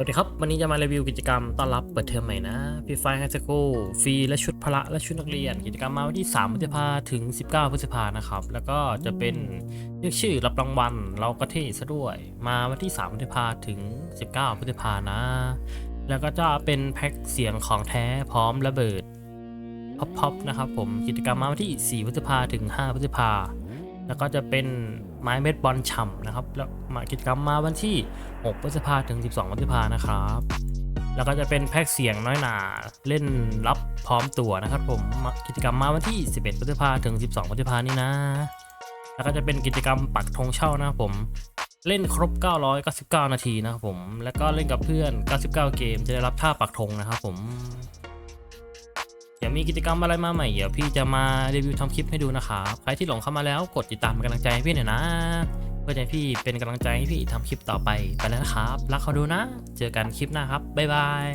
สวัสดีครับ วันนี้จะมารีวิวกิจกรรมต้อนรับเปิดเทอมใหม่นะฟีไฟไฮสคูลฟรีและชุดพละและชุดนักเรียน กิจกรรมมาวันที่ 3 พฤษภาถึง 19 พฤษภานะครับ แล้วก็จะเป็นเรียกชื่อรับรางวัลเราก็เท่ซะด้วย มาวันที่ 3 พฤษภาถึง 19 พฤษภานะ แล้วก็จะเป็นแพ็คเสียงของแท้พร้อมระเบิดพับๆนะครับผมกิจกรรมมาวันที่ 4 พฤษภาถึง 5 พฤษภา แล้วก็จะเป็นไม้เม็ดบอลฉ่ำนะครับ แล้วมากิจกรรมมาวันที่ 6 พฤษภาถึง 12 พฤษภานะครับ แล้วก็จะเป็นแพ็กเสียงน้อยหนาเล่นรับพร้อมตัวนะครับผม กิจกรรมมาวันที่ 11 พฤษภาถึง 12 พฤษภานี่นะ แล้วก็จะเป็นกิจกรรมปักธงเช่านะครับผมเล่นครบ 999 นาทีนะครับผม แล้วก็เล่นกับเพื่อน 99 เกม จะได้รับท่าปักธงนะครับผม ยวมีกิจกรรมอะไรมาใหม่เดี๋ยวพี่จะมารีวิวทำคลิปให้ดูนะครับใครที่หลงเข้ามาแล้วกดติดตามเป็นกำลังใจให้พี่หน่อยนะเพื่อจะให้พี่เป็นกำลังใจให้พี่ทำคลิปต่อไปไปแล้วนะครับรักเขาดูนะ เจอกันคลิปหน้าครับบ๊ายบาย